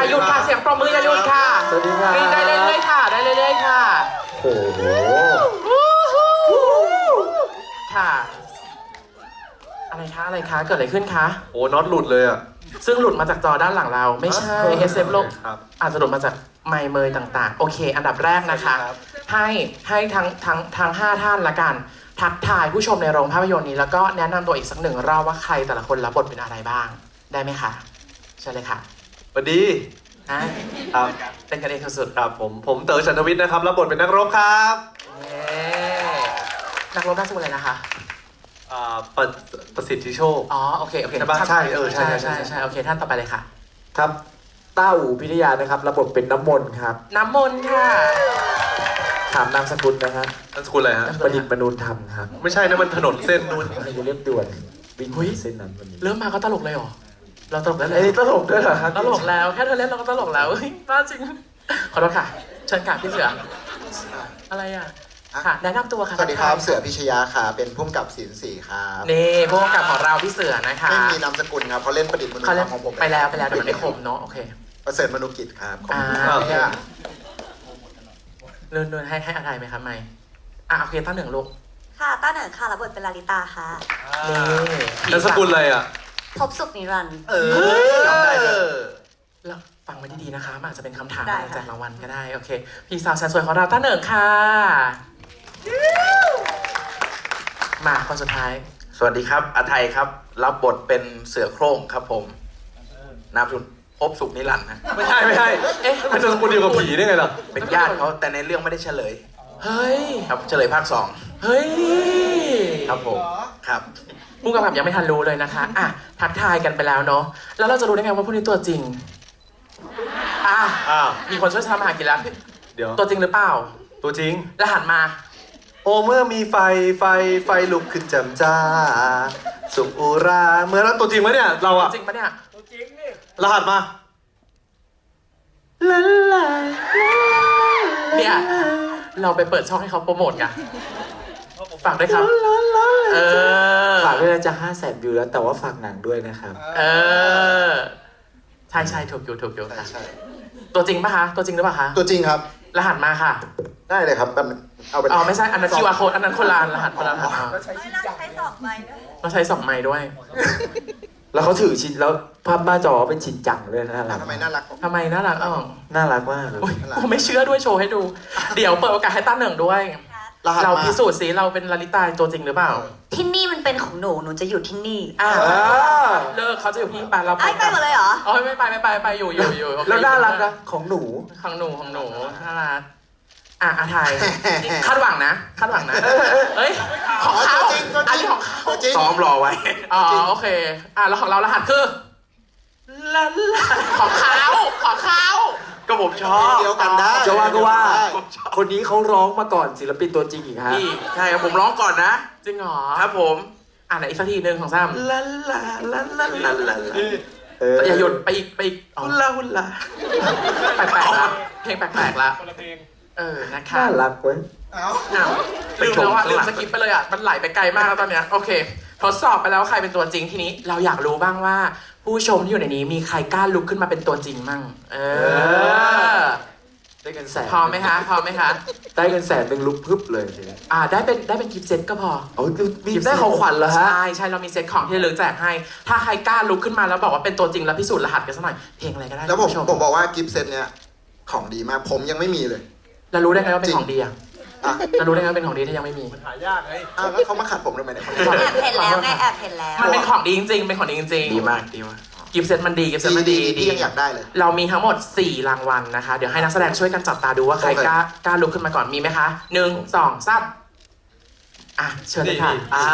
อย่าหยุดค่ะเสียงปรบมืออย่าหยุดค่ะสวัสดีครับ กรี๊ดได้เรื่อยๆค่ะได้เรื่อยๆค่ะโอ้โหค่ะ อะไรคะอะไรคะเกิดอะไรขึ้นคะ โอ้น็อตหลุดเลยอะ ซึ่งหลุดมาจากจอด้านหลังเรา ไม่ใช่ SF ลบครับ อาจจะหลุดมาจากไมค์เมยต่างๆ โอเค อันดับแรกนะคะ ครับ ให้ให้ทั้งทั้งทั้งห้าท่านละกัน ทักทายผู้ชมในโรงภาพยนตร์นี้ แล้วก็แนะนำตัวอีกสักหนึ่งรอบว่าใครแต่ละคนรับบทเป็นอะไรบ้าง ได้ไหมคะใช่เลยค่ะ สวัสดีฮะครับเป็นกันเองสุดครับผม ผมเต๋อชันทวิทย์นะครับรับบทเป็นนักรบครับๆเย้นักรบนักสู้เลยนะคะอ่าประประสิทธิโชค อ๋อโอเคโอเคใช่ปะใช่เออใช่ใช่ใช่ใช่ใช่โอเคท่านต่อไปเลยค่ะ ครับต้าอู่พิทยานะครับระบบเป็นน้ำมนต์ครับ น้ำมนต์ค่ะถามนามสกุลนะฮะนามสกุลอะไรฮะ ประดิษฐ์มนูนธรรมครับไม่ใช่นะมันถนนเส้นนู้นใครจะเรียบด่วนวิ่งหุ้ยเส้นนั้นวันนี้ เริ่มมาก็ตลกเลยเหรอ เราตลกแล้วเลเอ้ยยตลกด้วยเหรอครับตลกแล้วแค่เธอเล่นเราก็ตลกแล้วเฮ้ยบ้าจริง ขอโทษค่ะเชิญค่ะพี่เสืออะไรอะค่ะแนะนำตัวค่ะสวัสดีครับทักทายเสือพิชยาค่ะ เป็นผู้กำกับศิลป์สีครับนี่พวกกับของเราพี่เสือนะคะไม่มีนามสกุลครับเขาเล่นประดิษฐ์มนุษเขาย์เล่นของผมไปแล้วไปแล้วเดี๋ยวมันไม่คมเนาะโอเค ประเสริฐมนุกิจครับขอบอ่าคุณครับโอเคเลื่อนเลื่อนให้ให้อะไรไหมครับไม่อะโอเคตั้งหนึ่งลูกค่ะต้าเหนิงค่ะรับบทเป็นลาลิตาค่ะนี่ นามสกุลอะไรอะ พบสุขนิรันดร์ เออจำได้เลยแล้วฟังไว้ดีๆนะคะมันอาจจะเป็นคำถามได้อะไรค่ะจากรางวัลก็ได้ โอเค พี่สาวแสนสวยของเราตั้งหนึ่งค่ะ มาคนสุดท้าย สวัสดีครับอาไทยครับ รับบทเป็นเสือโคร่งครับผม นามสกุลพบสุขนิรันดร์นะไม่ใช่ไม่ใช่เอ๊ะมันนามสกุลเดียวกับผีได้ไงล่ะเป็นญาติเขาแต่ในเรื่องไม่ได้เฉลย เฮ้ย ครับเฉลยภาคสอง เฮ้ย ครับผม ครับผู้กำกับยังไม่ทันรู้เลยนะคะอะทักทายกันไปแล้วเนาะ แล้วเราจะรู้ได้ไงว่าผู้นี้ตัวจริง อะอ้าว มีคนช่วยทำอาหารกินแล้วเดี๋ยว ตัวจริงหรือเปล่า ตัวจริง แล้วหันมา โอเมื่อมีไฟไฟไฟลุกขึ้นแจำจ้า สุขอุราเมื่อแล้วตัวจริงไหมเนี่ย เราอะจริงปะเนี่ยรหัสมาเนี่ย เราไปเปิดช่องให้เขาโปรโมทกันฝากด้วยครับ เออ ฝากด้วยนะจะห้าแสนวิวแล้ว แต่ว่าฝากหนังด้วยนะครับ เออ ใช่ใช่ถูกอยู่ถูกอยู่ใช่ค่ะใช่ตัวจริงปะคะ ตัวจริงหรือเปล่าคะ ตัวจริงครับ รหัสมาค่ะ ได้เลยครับแป๊บนึงเอาไปอ๋อไม่ใช่อันนั้น QR code อันนั้นคนละอันรหัสคนละรหัสอะใช้สองใบด้วยเราใช้สองไม้ด้วยแล้วเขาถือชิ้นแล้วภาพหน้าจอเป็นชิ้นจังเลยน่ารักทำไมน่ารักทำไมน่ารักอะน่ารักมากเลย โอ้ยผมไม่เชื่อด้วยโชว์ให้ดู เดี๋ยวเปิดโอกาสให้ตั้นหนึ่งด้วย รหัสเรามา พิสูจน์สิเราเป็นลาลิตาตัวจริงหรือเปล่าที่นี่มันเป็นของหนู หนูจะอยู่ที่นี่อ่าอ่า เลิกเขาจะอยู่ที่บ้านเราไอ้ยไปหมดเลยเหรออ๋อไม่ไปไม่ไปไม่ไปอยู่อยู่อยู่โอเคแล้วน่ารักนะของหนู ของหนูของหนูน่ารักอะอาไทยคาดหวังนะคาดหวังนะเอ้ยของเขาตัวจริงตัวอันจรินี้งของเขาตัวจริง ซ้อมรอไว้ อ๋อโอเค อะแล้วของเรารหัสคือลาลาของเขาของเขา ก็ผมชอบเดียวกันได้จะว่าก็ว่าได้คนนี้เขาร้องมาก่อนศิลปินตัวจริงอีกฮะพี่ใช่ครับผมร้องก่อนนะ จริงเหรอครับผม อะไหนอีกสักทีหนึ่งของซ้ลาลาลาลาลาลาลาเออำอย่าหยุดไปอีกไปอีกอ๋อฮุลาฮุลาแปลกๆละเพลงแปลกๆละเออนะคะน่ารักเว้ยเอาอ้าวลืมแล้วว่าลืมสกิปไปเลยอะมันไหลไปไกลมากแล้วตอนเนี้ยโอเค ทดสอบไปแล้วใครเป็นตัวจริงทีนี้เราอยากรู้บ้างว่า ผู้ชมที่อยู่ในนี้มีใครกล้าลุกขึ้นมาเป็นตัวจริงมั่ง เออ ได้เงินแสนพร้อมไหมคะพร้อมไหมคะ ได้เงินแสนหนึ่งลุกพึบเลยทีนี้อ่า ได้เป็นได้เป็นกิฟต์เซ็ตก็พอเอามีได้ของขวัญเหรอฮะ ใช่ใช่เรามีเซ็ตของที่ระลึกแจกให้ ถ้าใครกล้าลุกขึ้นมาแล้วบอกว่าเป็นตัวจริงแล้วพิสูจน์รหัสกันสักหน่อย เพลงอะไรก็ได้แล้วผมคุณผู้ชผมบอกว่ากิฟต์เซตเนี้ยของดีมากผมยังไม่มีเลยเรารู้ได้ไงว่าเป็นของดีอะ อะเรารู้ได้ไงว่าเป็นของดีถ้ายังไม่มีอ้าวแล้วเขามาขัดผมทำไมเนี่ยคนแอบเห็นแล้วไงแอบเห็นแล้ว มันเป็นของดีจริงๆ เป็นของดีจริงๆดีมากดีมากกิฟต์เซ็ตมันดีกิฟต์เซ็ตดีมันดีดีดียังอยากได้เลย เรามีทั้งหมด 4 รางวัลนะคะ เดี๋ยวให้นักแสดงช่วยกันจับตาดูว่าใครโอเคกล้ากล้าลุกขึ้นมาก่อนมีไหมคะหนึ่งสองสามอะเชิญเลยค่ะอ่า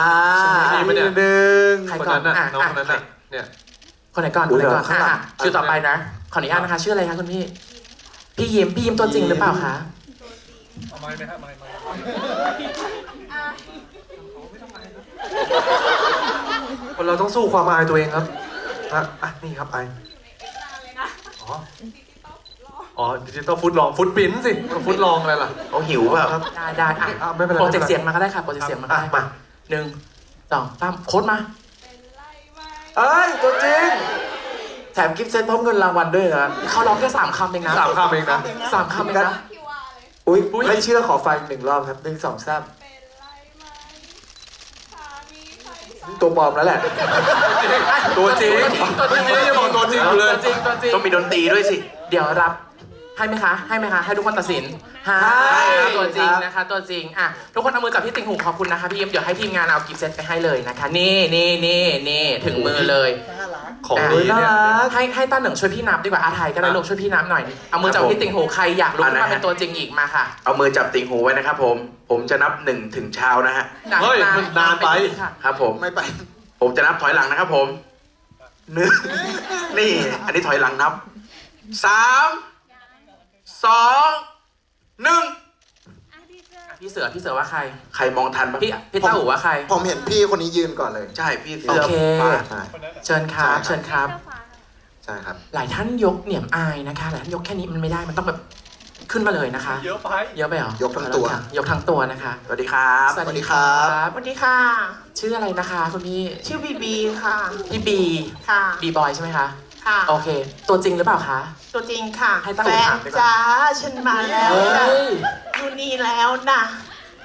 นี่ปะเนี่ยหนึ่งใครคนก่อนนั้นน่ะอะน้องอะคนนั้นน่ะเนี่ยคนไหนก่อนคนไหนก่อนข้างหลัง อะชื่อต่อไปนะ ขออนุญาตนะคะ ชื่ออะไรคะคุณพี่ พี่ยิ้มพี่ยิ้มตัวจริงหรือเปล่าคะ คนเราต้องสู้ความอายตัวเองครับอะอะนี่ครับไออ๋ออ๋อดิจิตอลฟุตลองฟุตปิ้นสิฟุตลองอะไรล่ะ เขาหิวเปล่า ครับ ได้ได้อะอะไม่เป็นไรโปรเจกต์เสียงมาก็ได้ค่ะโปรเจกต์เสียงมาก็ได้อะมา หนึ่งสองสามโค้ดมาเอ้ยตัวจริงแถมกิฟต์เซตพร้อมเงินรางวัลด้วยนะเขาร้องแค่สามคำเองนะสามคำเองนะ สามคำเองนะ อุ้ยอุ๊ย ไม่เชื่อขอฟังหนึ่งรอบครับหนึ่งสองสามตัวปลอมแล้วแหละตัวจริงตัวจริงไม่ได้บอกตัวจริงอยู่เลย ตัวจริงตัวจริงต้องมีดนตรีด้วยสิ เดี๋ยวรับให้ไหมคะ ให้ไหมคะ ให้ทุกคนตัดสินให้ให้ตัวจริงครับนะคะ ตัวจริงอะทุกคนเอามือจับที่ติ่งหูขอบคุณนะคะพี่เอ็มเดี๋ยวให้ทีมงานเอากิฟต์เซตไปให้เลยนะคะ นี่นี่นี่นี่ถึงมือเลย ของโอ้ดียน่าเนี่ยรักให้ให้ต้าหนึ่งช่วยพี่นับดีกว่าอาไทยก็ได้ลูกช่วยพี่นับหน่อย เอามือจับที่ติ่งหูใครอยากรู้อันไหนว่าเป็นตัวจริงอีกมาค่ะ เอามือจับติ่งหูไว้นะครับผม ผมจะนับหนึ่งถึงเช้านะฮะ เฮ้ยมันนานไปค่ะครับผม ไม่ไป ผมจะนับถอยหลังนะครับผมหนึ่งนี่ อันนี้ถอยหลังนับสามสองหนึ่ง พี่เสือพี่เสือว่าใคร ใครมองทันปะพี่พี่ต้าหูว่าใคร ผมเห็นพี่คนนี้ยืนก่อนเลย ใช่พี่โอเสื้อเค ฟ้าใช่เชิญครับใช่ครับ เชิญครับ ใช่ครับ หลายท่านยกเหนียมอายนะคะหลายท่านยกแค่นี้มันไม่ได้มันต้องแบบขึ้นมาเลยนะคะ เยอะไป เยอะไปเหรอยกทั้งตัว ยกทั้งตัวนะคะสวัสดีครับสวัสดีครับสวัสดีค่ะ ชื่ออะไรนะคะคุณพี่ชื่อบีบีค่ะ พี่บีค่ะบีบอยใช่ไหมคะ ค่ะ โอเค ตัวจริงหรือเปล่าคะ ตัวจริงค่ะให้ตั้งแฟคำถานมดีกว่าจ้าฉันมาแล้วเฮ้จ้ะย อยู่นี่แล้วนะ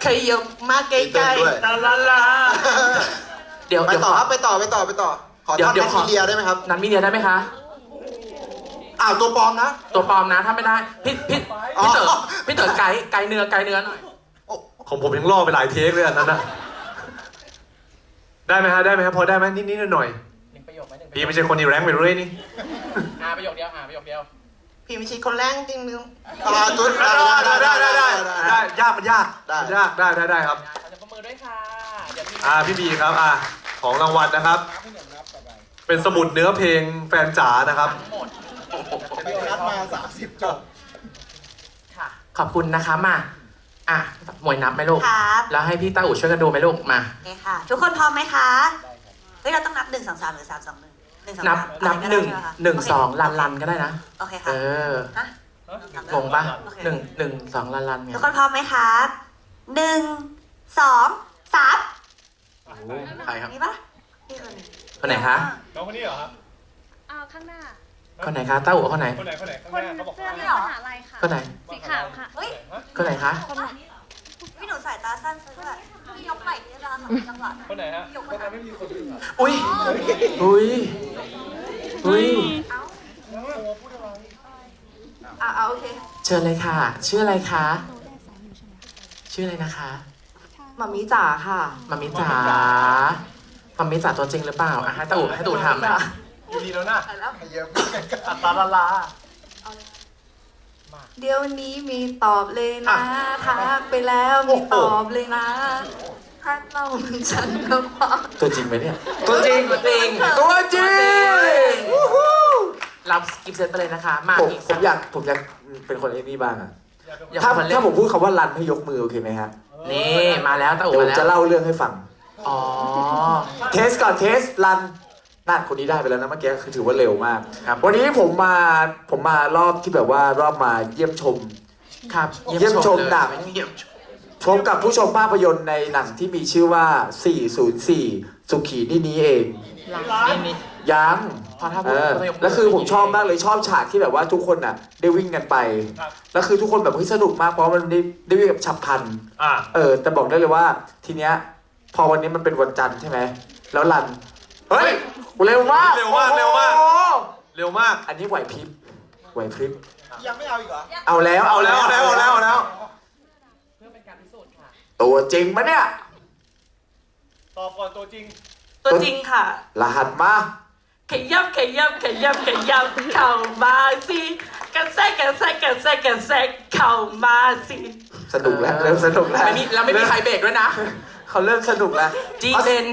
ขยบมาใกเต้ล้นด้วย ๆลาลาลาเดี๋ยวไปเดี๋ยวต่อขอ ครับไปต่อไปต่อไปต่อ ขอเดี๋ยวท่อนเดี๋แมยวทขอ ทีเรียได้ไหมครับ นั้นมีเดียได้ไหมคะ อ้าวตัวปลอมนะ ตัวปลอมนะถ้าไม่ได้ พี่พี่อ๋อพี่เต๋อ พี่เต๋อไกด์ไกด์เนื้อไกด์เนื้อหน่อยของผมยังล่อไปหลายเทคเลยอันนั้นนะได้ไหมฮะได้ไหมฮะพอได้ไหมนิดๆหน่อยหนึ่งประโยค ไหมหนึ่งๆพี่ไม่ใช่คนอีแรงไปเรื่อยนี่ อ่าประโยคเดียวอ่าประโยคเดียว พี่ไม่ใช่คนแรงจริงนึงอ่าตัวได้ได้ได้ได้ได้ได้ยากมันยากได้ยากได้ได้ได้ครับ ขอจะประมือด้วยค่ะ เดี๋ยวพี่อ่าพี่บีครับอ่าของรางวัลนะครับเป็นสมุดเนื้อเพลงแฟนจ๋านะครับหมดนัดมาสามสิบจบค่ะ ขอบคุณนะคะมา อะหมวยนับไหมลูก ครับแล้วให้พี่ตาอู่ช่วยกันดูไหมลูก มา โอเคค่ะ ทุกคนพร้อมไหมคะ เฮ้ยเราต้องนับหนึ่งสองสามหรือสามสองหนึ่งหนึ่งสองนับสามนับอะไรก็หนึ่งได้ใช่ไมคะหนึ่งโเคสองลันลันก็ได้นะ โอเคเอค่ะอฮะงงปะโอเคหนึ่งหนึ่งสองลันลันไงทุกคนพร้อมไหมคะหนึ่งสองสามใครครับนี่ปะนี่คนหนึ่งคนไหนคะน้องคนนี้เหรอครับอ่าข้างหน้าคนไหนคะตาอู่คนไหนคนไหนคนไหนข้างคหนน้าเขาบอกเสื้อข้างหเหลืน้าองมหาลัยค่ะคนไหนสีขาวค่ะเฮ้ยคนไหนคะคนไหน พี่หนูสายตาสั้นซะด้วยพี่ยกใหม่ที่เราทำจังหวะคนไหนฮะยกคนไหนอุ้ยอุ้ยอุ้ยอะเอาโอเคเชิญเลยค่ะ ชื่ออะไรคะ ชื่ออะไรนะคะมามีจ๋าค่ะมามิจ๋ามามิจ๋าตัวจริงหรือเปล่าอะให้ตาอู่ให้ตาอู่ถามหน่อยอยู่ดีแล้วนะเยอะอัตราละลา เดี๋ยวนี้มีตอบเลยนะทักไปแล้วมีตอบเลยนะถ้าเรามันฉันก็พอตัวจริงไหมเนี่ย ตัวจริง ตัวจริงตัวจริงรับกิฟต์เซตไปเลยนะคะ มาผมอีกผมอยากผมอยากเป็นคนไอ้นี่บ้างอะอยากถ้าคนเล่ถ้านผมพูดคำว่ารันให้ยกมือโอเคไหมฮะนี่มาแล้วตาอู่เดี๋ยวผมมาแล้วจะเล่าเรื่องให้ฟังอ๋อเทสก่อนเทสรัน นั่นคนนี้ได้ไปแล้วนะเมื่อกี้คือถือว่าเร็วมากครับ วันนี้ผมมาผมมารอบที่แบบว่ารอบมาเยี่ยมชม ครับเยี่ยมชมเลยหนัง เยี่ยมชมกับผู้ชมภาพยนตร์ในหนังที่มีชื่อว่า 404 สุขีนี่นี้เองนี่นี่ยังพอถ้าพูเอดอประโยคแล้วคือผมชอบมากเลยชอบฉากที่แบบว่าทุกคนอะ ได้วิ่งกันไป แล้วคือทุกคนแบบเฮ้ยสนุกมากเพราะมันได้ได้วิ่งแบบฉับพลันอ่าเออ แต่บอกได้เลยว่า ทีเนี้ย พอวันนี้มันเป็นวันจันทร์ใช่ไหมแล้วรัน เฮ้ยเร็วมากเร็วมากเร็วมาก โอ้โหเร็วมาก อันนี้ไหวพริบไหวพริบ ยังไม่เอาอีกเหรอ เอาแล้วเอาแล้วเอาแล้วเอาแล้วเอาแล้ว เพื่อเป็นการพิสูจน์ค่ะ ตัวจริงมะเนี่ย ตอบก่อนตัวจริง ตัวจริงค่ะ รหัสมา ขยับขยับขยับขยับเข้ามาสิกระแซกกระแซกกระแซกกระแซกเข้ามาสิสนุกแล้วเริ่มสนุกแล้วไม่มีแล้วไม่มีใครเบรกด้วยนะ เขาเริ่มสนุกแล้ว จีเบน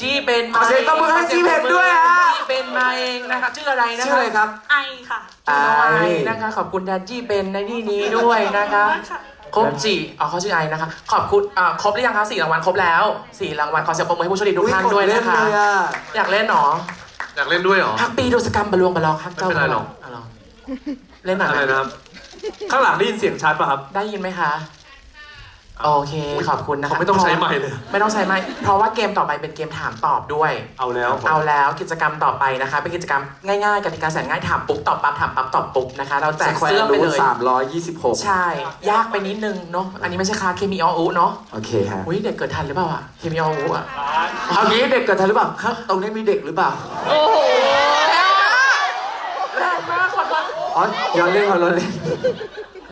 จีเบนขอเสียงตบมือให้จีเบนด้วยฮะ จีเบนมาเองนะคะชื่ออะไรนะคะชื่ออะไรครับ ไอค่ะไอไอนะคะ ขอบคุณแดนจีเบนในที่นี้ด้วยนะคะ ครบจีอ๋อเขาชื่อไอนะคะ ขอบคุณอ่าครบหรือยังคะสี่รางวัลครบแล้วสี่รางวัลขอเสียงปรบมือให้ผู้โชคดีทุกท่านด้วยนะคะอุ๊กเล่เลยอะอยากเล่นหนออยากเล่นด้วยเหรอฮักปีโดสกรรมบะลวงบะลองฮักเจ้าไม่เป็นไรหรอกะลองเล่นหน่อยอะไรไหมนะครับ ข้างหลังได้ยินเสียงชัดป่ะครับ ได้ยินไหมคะ โอเค ขอบคุณนะคะเขาไม่ต้องใช้ไมค์เลย ไม่ต้องใช้ไมค์เพราะว่าเกมต่อไปเป็นเกมถามตอบด้วย เอาแล้ว เอาแล้วกิจกรรมต่อไปนะคะ เป็นกิจกรรมง่ายๆกติกาแสนง่ายถามปุ๊บตอบปั๊บถามปั๊บตอบปุ๊บนะคะ เราแจกแควเสื้อร์ไปรูเลทยสามร้อยยี่สิบหกใช่ ยากไปนิดนึงเนาะอันนี้ไม่ใช่คลาสเคมีออุเนาะโอเคฮะอุ้ยเด็กเกิดทันหรือเปล่าอะเคมีออุอะเอางี้เด็กเกิดทันหรือเปล่าครับตรงนี้มีเด็กหรือเปล่าแรงมากขอโทษ อ๋อย้อนเล่นเขาย้อนเล่น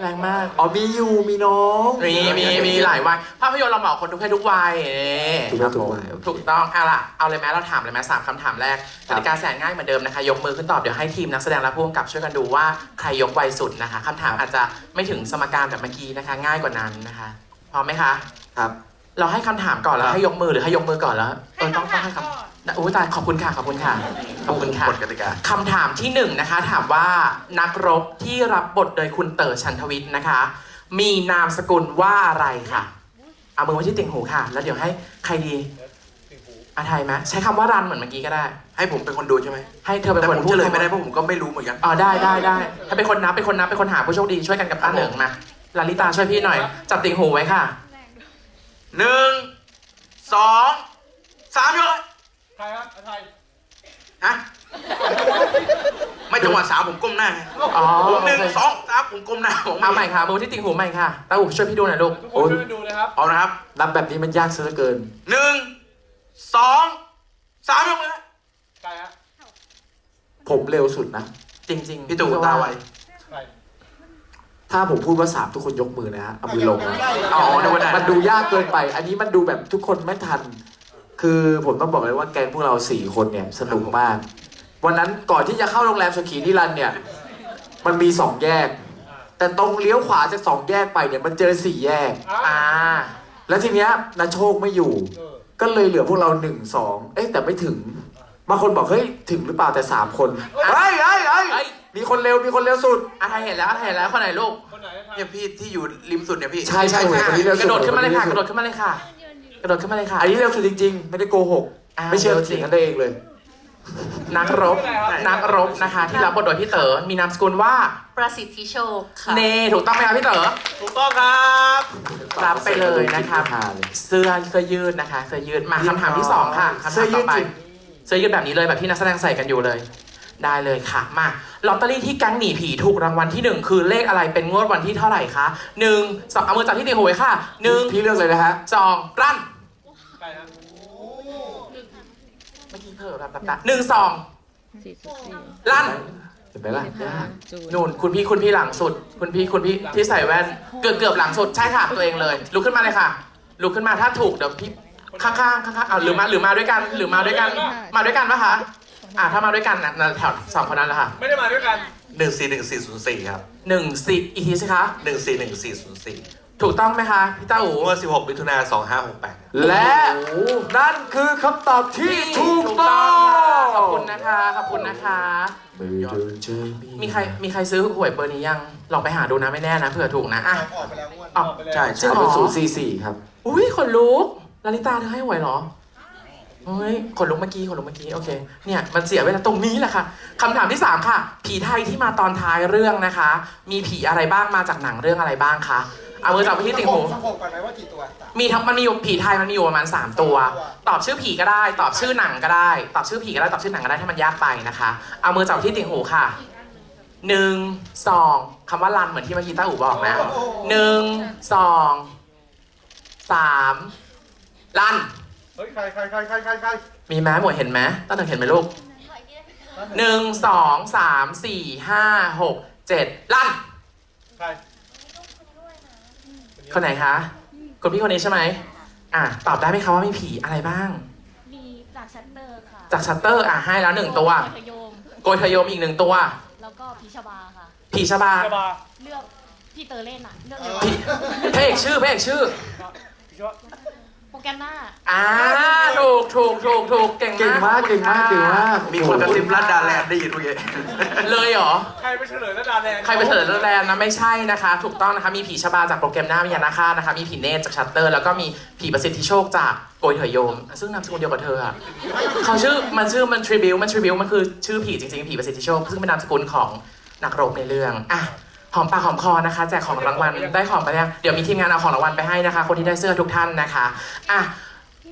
แรงมาก อ๋อมีอยู่มีน้องมีมีมีหลายวัยภาพยนตร์เราเหมาคนทุกเพศทุกวัยนี่ถูกต้องถูกต้องโอเคถูกต้องเอาล่ะเอาเลยไหมเราถามเลยไหมสามคำถามแรกคกรับติกาแสนง่ายเหมือนเดิมนะคะ ยกมือขึ้นตอบเดี๋ยวให้ทีมนักแสดงและผู้กำกับช่วยกันดูว่าใครยกไวสุดนะคะคำถามอาจจะไม่ถึงสมการแบบเมื่อกี้นะคะ ง่ายกว่านั้นนะคะพร้อมไหมคะ ครับ เราให้คำถามก่อนแล้วครับให้ยกมือหรือให้ยกมือก่อนแล้วเออต้องต้องให้คก่ อนำอุ้ยตายขอบคุณค่ะ ขอบคุณค่ะ ขอบคุณค่ะกฎกติกาคำถามที่หนึ่งนะคะ ถามว่านักรบที่รับบทโดยคุณเต๋อชันทวิทย์นะคะ มีนามสกุลว่าอะไรค่ะเอามือไว้ที่ติ่งหูค่ะ แล้วเดี๋ยวให้ใครดีอาไทยไหมใช้คำว่ารันเหมือนเมื่อกี้ก็ได้ ให้ผมเป็นคนดูใช่ไหมให้เธอเป็นแต่คนผมพูดเฉลยไม่ได้เพราะผมก็ไม่รู้เหมือนกันอ๋อได้ได้ได้ให้เป็นคนนับเป็นคนนับเป็นคนหาผู้โชคดีช่วยกันกับป้าเหนิงมาลาลิตาช่วยพี่หน่อย จับติ่งหูไว้ค่ะหนึ่งสองสามยกเลยใค รครับไทยฮะไม่จังหวะสามผมก้มหน้าไงอ๋อ ผมหนึ่งโอเคสองสามผมก้มหน้าผมเอาใหม่ค่ะมือที่ติ่งหูใหม่ค่ะตาอุช่วยพี่ดูหน่อยลูกทุกคนช่วยกันดูเลยครับเอานะครับนับแบบนี้มันยากซะเหลือเกิน หนึ่งสองสามยกเลยใครฮะผมเร็วสุดนะ จริงๆพี่ตู่ตาไวใครถ้าผมพูดว่าสามทุกคนยกมือนะฮะเอามือลงนะ อ๋อนึกว่าได้ มันดูยากเกินไป อันนี้มันดูแบบทุกคนไม่ทัน คือผมต้องบอกเลยว่าแกงพวกเราสี่คนเนี่ยสนุกมาก วันนั้นก่อนที่จะเข้าโรงแรมสกีนิรันดร์เนี่ย มันมีสองแยก แต่ตรงเลี้ยวขวาจากสองแยกไปเนี่ยมันเจอสี่แยก อ่า แล้วทีเนี้ยนาโชคไม่อยู่เออก็เลยเหลือพวกเราหนึ่งสองเอ๊ะแต่ไม่ถึงบางคนบอกเฮ้ยถึงหรือเปล่าแต่สามคนเฮ้ยเฮ้ยเฮ้ยเอ้ยมีคนเร็วมีคนเร็วสุดอาไทยเห็นแล้วอาไทยเห็นแล้วคนไหนลูกคนไหนไทยเนี่ยพี่ที่อยู่ริมสุดเนี่ยพี่ใช่ใช่เห็นคนนี้เร็วกสุระดโดดขึ้นมาเลยค่ะคกระโดร็วดสุขึ้นมาเลยค่ะ กระโดดขึ้นมาเลยค่ะ อันนี้เร็วสุดจริง ๆ ไม่ได้โกหก อ่าไม่เชื่อเร็วจริเถียงงกันได้เองเลย นักรบ นักรบนะคะ ที่รับบทโดยพี่เต๋อ มีนามสกุลว่า ประสิทธิโชคค่ะ เนถูกต้องไหมคะพี่เต๋อ ถูกต้องครับรับไปเลยนะครับหาเลยเสื้อเสื้อยืดนะคะ เสื้อยืด มาคำถามที่สองค่ะคำถามต่อไปเสื้อยืดแบบนี้เลยแบบที่นักแสดงใส่กันอยู่เลย ได้เลยค่ะ มาลอตเตอรี่ที่แก๊งหนีผีถูกรางวัลที่หนึ่งคือเลขอะไรเป็นงวดวันที่เท่าไหร่คะหนึ่งสองเอามือจับที่ติ่งหูไว้ค่ะหนึ่งพี่เลือกเลยนะฮะ สองรั้นใคร ฮะเมื่อกี้เผลอแบบแบบหนึ่งสองสี่สิบสี่ลั่นเห็นไหมล่ะ ห้าจูนนู่นคุณพี่คุณพี่หลังสุด คุณพี่คุณพี่ที่ใส่แว่น เกือบเกือบหลังสุดใช่ค่ะตัวเองเลย ลุกขึ้นมาเลยค่ะ ลุกขึ้นมาถ้าถูกเดี๋ยวพี่ข้างๆข้างๆเอาหรือมาหรือมาด้วยกันหรือมาด้วยกัน มาด้วยกันปะคะอ่าถ้ามาด้วยกันนะแถวสองคนนั้นแหละค่ะไม่ได้มาด้วยกันหนึ่งสี่หนึ่งสี่ศูนย์สี่ครับหนึ่งสิอีกทีสิคะหนึ่งสี่หนึ่งสี่ศูนย์สี่ ถูกต้องไหมคะพี่เต้าอู๋เมื่อสิบหกมิถุนาสองห้าหกแปดและนั่นคือคำตอบที่ถูกต้องค่ะขอบคุณนะคะขอบคุณนะคะมือเดินใจมีใครมีใครซื้อหวยเบอร์นี้ยังลองไปหาดูนะไม่แน่นะเผื่อถูกนะอะออกไปแล้วงวดออกออกไปแล้วใช่จริใช่งเหรเป็อนศูนย์สี่สี่ครับ อุ้ยขนลุกลาลิตาเธอให้หวยเหรอ เฮ้ยขนลุกเมื่อกี้ขนลุกเมื่อกี้โอเคเนี่ยมันเสียเวลาตรงนี้แหละค่ะคำถามที่สามค่ะ ผีไทยที่มาตอนท้ายเรื่องนะคะ มีผีอะไรบ้างมาจากหนังเรื่องอะไรบ้างคะเอามือจับไปที่ติ่งหูสกก่อนไหมว่ากี่ตัวสามมีทั้งมันมีอยู่ผีไทยมันมีอยู่ประมาณ 3 ตัว ตอบชื่อผีก็ได้ ตอบชื่อหนังก็ได้ ตอบชื่อผีก็ได้ตอบชื่อหนังก็ได้ถ้ามันยากไปนะคะเอามือจับที่ติ่งหูค่ะหนึ่งสองคำว่ารันเหมือนที่เมื่อกี้ต้าอู๋บอกนะหนึ่งสองสามรันเฮ้ยใครใครใครใครใครใครมีไหมหมวยเห็นไหมต้าหนึ่งเห็นไหมลูกหนึ่งสองสามสี่ห้าหกเจ็ดลั่นใครคนไหนคะคุณพี่คนนี้ใช่ไหมอะตอบได้ไหมคะว่ามีผีอะไรบ้าง มีจากชัตเตอร์ค่ะ จากชัตเตอร์อะให้แล้วหนึ่งตัวพยมโกยทะโยมอีกหนึ่งตัว แล้วก็พีชบาค่ะ ผีชบาชบาเลือกพี่เตอร์เล่นอะเลือกเอเลยอว่าพี่พระเอกชื่อพระเอกชื่อพี่ชบา โปรแกรมหน้า อ่าถูกถูกถูกถูกเก่งเก่งมากเก่งมากเก่งมากมีคนกระซิบรัดดาแลนด์ได้ยินเมื่อกี้เลยเหรอ ใครไปเฉลยแล้วดาแดงใครไปเฉลยแล้วแลนนะไม่ใช่นะคะ ถูกต้องนะคะ มีผีชบาจากโปรแกรมหน้าวิญญาณฆาตนะคะ มีผีเนตรจากชัตเตอร์ แล้วก็มีผีประสิทธิโชคจากโกยเถยโยม ซึ่งนามสกุลเดียวกับเธออะเขาชื่อมันชื่อมันทริบิวมันทริบิวมันคือชื่อผีจริงๆผีประสิทธิโชค ซึ่งเป็นนามสกุลของนักรบในเรื่องอะ หอมปากหอมคอนะคะแจกของรางวัลได้ของไปแล้วเดี๋ยวมีทีมงานเอาของรางวัลไปให้นะคะ คนที่ได้เสื้อทุกท่านนะคะอะ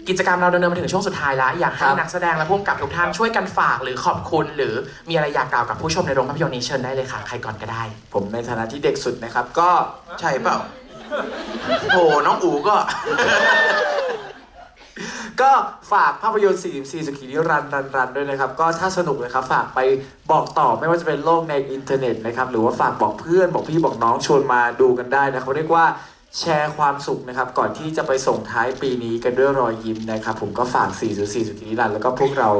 กิจกรรมเราดำเนินมาถึงช่วงสุดท้ายแล้ว อยากให้ครับนักแสดงและผู้กำกับทุกท่านช่วยกันฝากหรือขอบคุณ หรือมีอะไรอยากกล่าวกับผู้ชมในโรงภาพยนตร์นี้เชิญได้เลยค่ะ ใครก่อนก็ได้ ผมในฐานะที่เด็กสุดนะครับ ก็ใช่เปล่าโอ้น้องอูก็ ก็ฝากภาพยนตร์44สุขีนิรันดร์รันรันด้วยนะครับ ก็ถ้าสนุกนะครับฝากไปบอกต่อไม่ว่าจะเป็นโลกในอินเทอร์เน็ตนะครับ หรือว่าฝากบอกเพื่อนบอกพี่บอกน้องชวนมาดูกันได้นะเขาเรียกว่าแชร์ความสุขนะครับ ก่อนที่จะไปส่งท้ายปีนี้กันด้วยรอยยิ้มนะครับ ผมก็ฝาก404สุขีนิรันดร์แล้วก็พวกเรา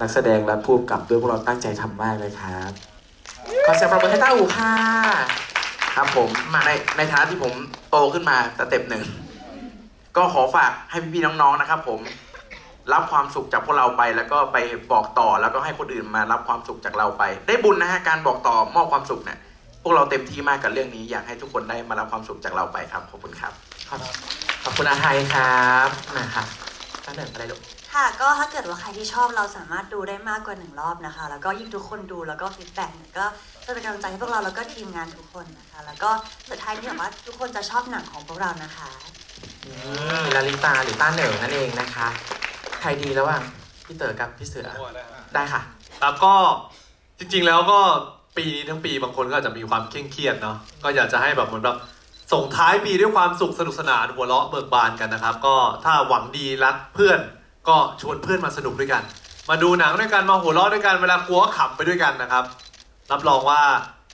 นักแสดงและผู้กำกับด้วยพวกเราตั้งใจทำมากเลยครับ ขอเสียงปรบมือให้ต้าอูค่ะ ครับผมในในฐานะที่ผมโตขึ้นมาสเต็ปหนึ่ง ก็ขอฝากให้พี่ๆน้องๆนะครับผม รับความสุขจากพวกเราไป แล้วก็ไปบอกต่อแล้วก็ให้คนอื่นมารับความสุขจากเราไป ได้บุญนะฮะการบอกต่อมอบความสุขเนี่ยพวกเราเต็มที่มากกับเรื่องนี้อยากให้ทุกคนได้มารับความสุขจากเราไปครับขอบคุณครับขอบขอบคุณอาไทยครับมาค่ะตั้งหนึ่งอะไรลูกค่ะก็ถ้าเกิดว่าใครที่ชอบเราสามารถดูได้มากกว่าหนึ่งรอบนะคะ แล้วก็ยิ่งทุกคนดูแล้วก็ฟีดแบ็กเนี่ยก็จะเป็นกำลังใจให้พวกเราแล้วก็ทีมงานทุกคนนะคะ แล้วก็สุดท้ายที่แบบว่าทุกคนจะชอบหนังของพวกเรานะคะ นี่ลาลิตาหรือต้าเหนิงนั่นเองนะคะ ใครดีระหว่างพี่เต๋อกับพี่เสือ ได้ค่ะ ครับก็จริงๆแล้วก็ปีนี้ทั้งปีบางคนก็อาจจะมีความเคร่งเครียดเนาะก็อยากจะให้แบบเหมือนแบบส่งท้ายปีด้วยความสุขสนุกสนานหัวเราะเบิกบานกันนะครับ ก็ถ้าหวังดีรักเพื่อนก็ชวนเพื่อนมาสนุกด้วยกัน มาดูหนังด้วยกันมาหัวเราะด้วยกันเวลากลัวก็ขำไปด้วยกันนะครับ รับรองว่า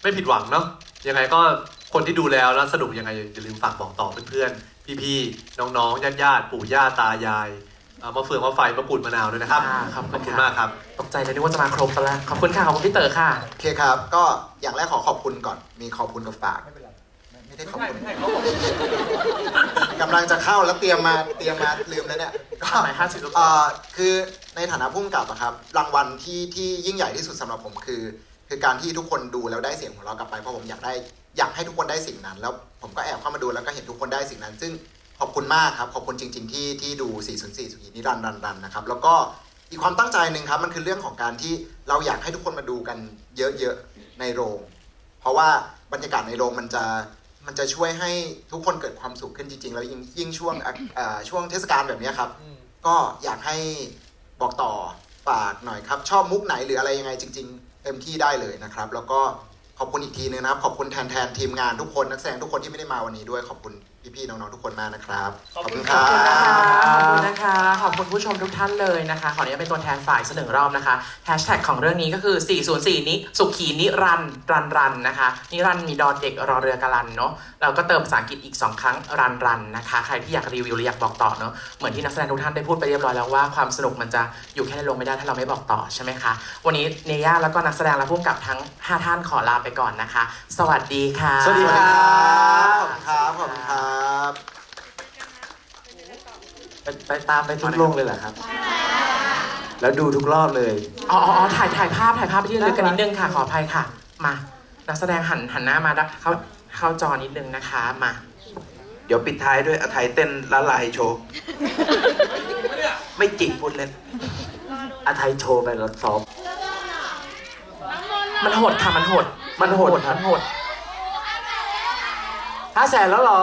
ไม่ผิดหวังเนาะยังไงก็คนที่ดูแล้วแล้วสนุกยังไงอย่าลืมฝากบอกต่อเพื่อนๆพี่ๆน้องๆญาติๆปู่ย่าตายาย เอ่อมาเฟืองมาไฟมะกรูดมะนาวด้วยนะครับอ่าขอบคุณ ขอบคุณค่ะมากครับ ตกใจเลยนึกว่าจะมาครบตอนแรกขอบคุณค่ะขอบคุณพี่เต๋อค่ะ โอเคครับ ก็อย่างแรกขอขอบคุณก่อน มีขอบคุณกับฝากไม่เป็นไรไม่ได้ขอบคุณกำลังจะเข้าแล้วเตรียมมาเตรียมมาลืมแล้วเนี่ยก็ทำไม50ลูก เอ่อคือในฐานะผู้กำกับอะครับ รางวัลที่ที่ยิ่งใหญ่ที่สุดสำหรับผมคือ คือการที่ทุกคนดูแล้วได้เสียงของเราะกลับไปเพราะผมอยากได้ อยากให้ทุกคนได้สิ่งนั้น แล้วผมก็แอบเข้ามาดูแล้วก็เห็นทุกคนได้สิ่งนั้น ซึ่ง ขอบคุณมากครับ ขอบคุณจริง ๆ ที่ที่ดู 404สุขีนิรันดร์รันรันนะครับ แล้วก็อีกความตั้งใจหนึ่งครับ มันคือเรื่องของการที่เราอยากให้ทุกคนมาดูกันเยอะๆในโรง เพราะว่าบรรยากาศในโรงมันจะมันจะช่วยให้ทุกคนเกิดความสุขขึ้นจริง ๆ แล้วยิ่งยิ่งช่วงช่วงเทศกาลแบบนี้ครับ ก็อยากให้บอกต่อฝากหน่อยครับ ชอบมุกไหนหรืออะไรยังไงจริง ๆ เต็มที่ได้เลยนะครับ แล้วก็ขอบคุณอีกทีนึงนะครับ ขอบคุณแทนแทนทีมงานทุกคนนักแสดงทุกคนที่ไม่ได้มาวันนี้ด้วยขอบคุณ พี่ๆน้องๆทุกคนมากนะครับ ขอบคุณคขรัอบคุณนะคะขอบคุณบนะคะ ขอบคุณผู้ชมทุกท่านเลยนะคะ ขออนุญาตเป็นตัวแทนฝ่ายเสนอรอบนะคะแฮชแท็กของเรื่องนี้ก็คือ 404 นี้สุขีนิรันดร์รันรันนะคะ นิรันดร์มีดอเด็กรอเรือกะลันเนาะเราก็เติมภาษาอังกฤษอีก 2 ครั้งรันรันนะคะ ใครที่อยากรีวิวหรืออยากบอกต่อเนาะเหมือนที่นักแสดงทุกท่านได้พูดไปเรียบร้อยแล้วว่าความสนุกมันจะอยู่แค่ในโรงไม่ได้ถ้าเราไม่บอกต่อใช่ไหมคะวันนี้เนย่าแล้วก็นักแสดงและผู้กำกับทั้ง5ท่านขอลาไปก่อนนะคะ สวัสดีค่ะ สวัสดีครับ ขอบคุณครับ ขอบคุณครับไปไปตามไปทุกโรงเลยเหรอครับ แล้วดูทุกรอบเลย อ๋ออ๋ออ๋อถ่ายถ่ายภาพถ่ายภาพไปที่ระลึกกันนิดนึงค่ะ ขออภัยค่ะ มา นักแสดงหันหันหน้ามาด้านเข้าเข้าจอนิดนึงนะคะ มาเดี๋ยวปิดท้ายด้วยอาไทยเต้นละลายโชว์ ไม่จริงพูดเล่นอาไทยโชว์ไปแล้วซ้อมมันโหดค่ะ มันโหด มันโหดครับมันโหดห้าแสนแล้วเหรอ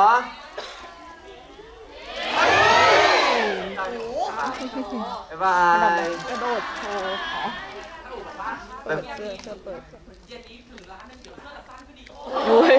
บ๊ายบายกระโดดโชว์ขอแบบเสื้อเสื้อเปิดโอ้ย